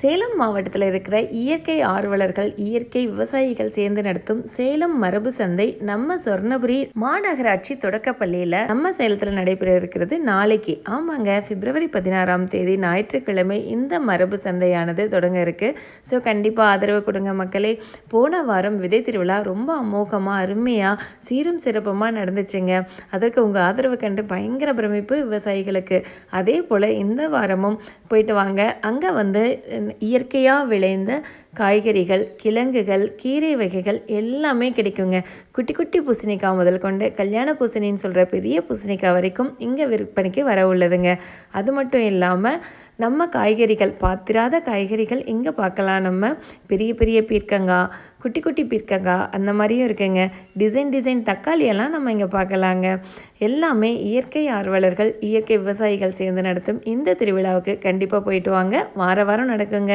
சேலம் மாவட்டத்தில் இருக்கிற இயற்கை ஆர்வலர்கள் இயற்கை விவசாயிகள் சேர்ந்து நடத்தும் சேலம் மரபு சந்தை நம்ம சொர்ணபுரி மாநகராட்சி தொடக்கப்பள்ளியில் நம்ம சேலத்தில் நடைபெற இருக்கிறது நாளைக்கு. ஆமாங்க பிப்ரவரி பதினாறாம் தேதி ஞாயிற்றுக்கிழமை இந்த மரபு சந்தையானது தொடங்க இருக்கு. ஸோ கண்டிப்பாக ஆதரவு கொடுங்க மக்களே. போன வாரம் விதை திருவிழா ரொம்ப அமோகமாக அருமையாக சீரும் சிறப்புமாக நடந்துச்சுங்க. அதற்கு உங்கள் ஆதரவு கண்டு பயங்கர பிரமிப்பு விவசாயிகளுக்கு. அதே போல் இந்த வாரமும் போயிட்டு வாங்க. அங்கே வந்து இயற்கையாக விளைந்த காய்கறிகள் கிழங்குகள் கீரை வகைகள் எல்லாமே கிடைக்குங்க. குட்டி குட்டி பூசணிக்காய் முதல் கொண்டு கல்யாண பூசணின்னு சொல்கிற பெரிய பூசணிக்காய் வரைக்கும் இங்கே விற்பனைக்கு வர உள்ளதுங்க. அது மட்டும் இல்லாமல் நம்ம காய்கறிகள் பாத்திராத காய்கறிகள் இங்கே பார்க்கலாம் நம்ம? பெரிய பெரிய பீர்க்கங்காய் குட்டி குட்டி பீர்க்கங்காய் அந்த மாதிரியும் இருக்குங்க. டிசைன் டிசைன் தக்காளியெல்லாம் நம்ம இங்கே பார்க்கலாங்க எல்லாமே இயற்கை ஆர்வலர்கள் இயற்கை விவசாயிகள் சேர்ந்து நடத்தும் இந்த திருவிழாவுக்கு கண்டிப்பாக போயிட்டு வாங்க. வார வாரம் நடக்குங்க.